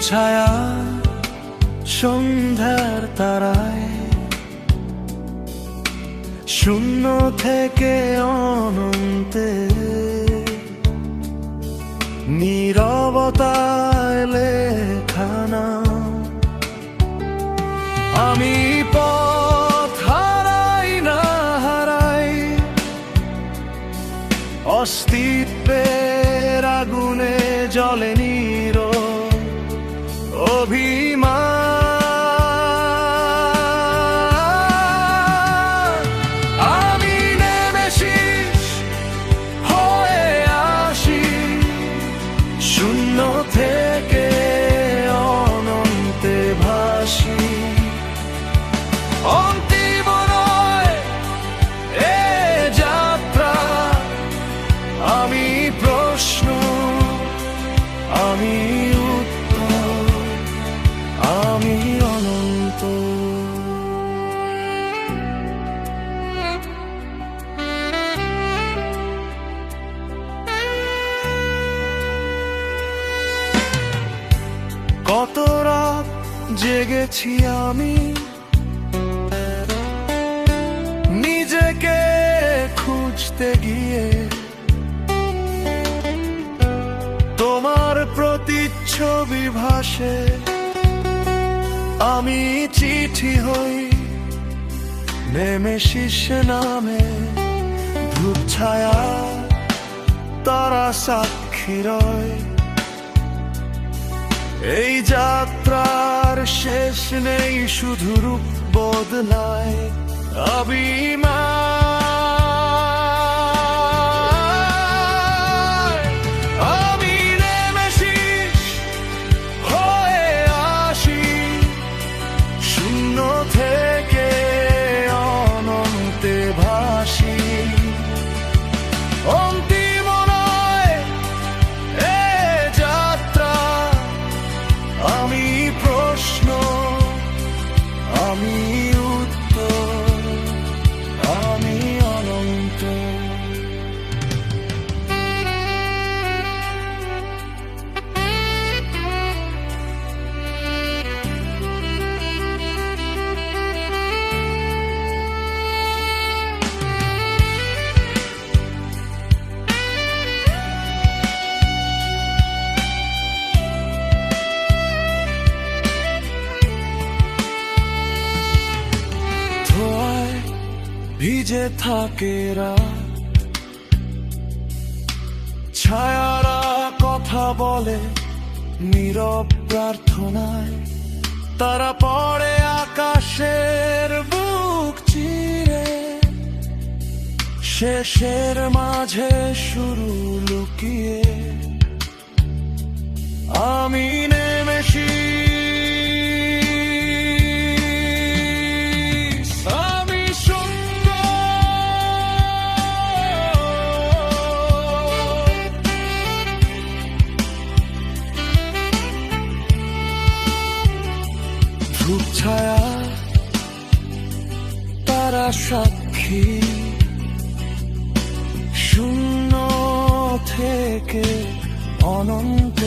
ছায়া সন্ধ্যার তারায়। শূন্য থেকে অনন্তে নীরবতায় লেখানা। আমি পথ হারাই না হারাই। অস্তিত্বের আগুনে জলে নির অভিমান। আমি আসি শূন্য থেকে অনন্তে ভাসি। এ যাত্রা আমি প্রশ্ন আমি কত রাত জেগেছি আমি। নিজেকে খুঁজতে গিয়ে তোমার প্রতিচ্ছবি ভাসে। আমি চিঠি হই নেমে শীর্ষ নামে ধূপ ছায়া তারা সাক্ষী রয়। এই যাত্রার শেষ নেই শুধু রূপ বদলায়। অভিমান ভিজে থাকে ছায়ারা কথা বলে নীরব প্রার্থনায়। তারা পড়ে আকাশের বুক চিরে। শেষের মাঝে শুরু লুকিয়ে। আমি ধূপ ছায়া তারা সাক্ষী। শূন্য থেকে অনন্ত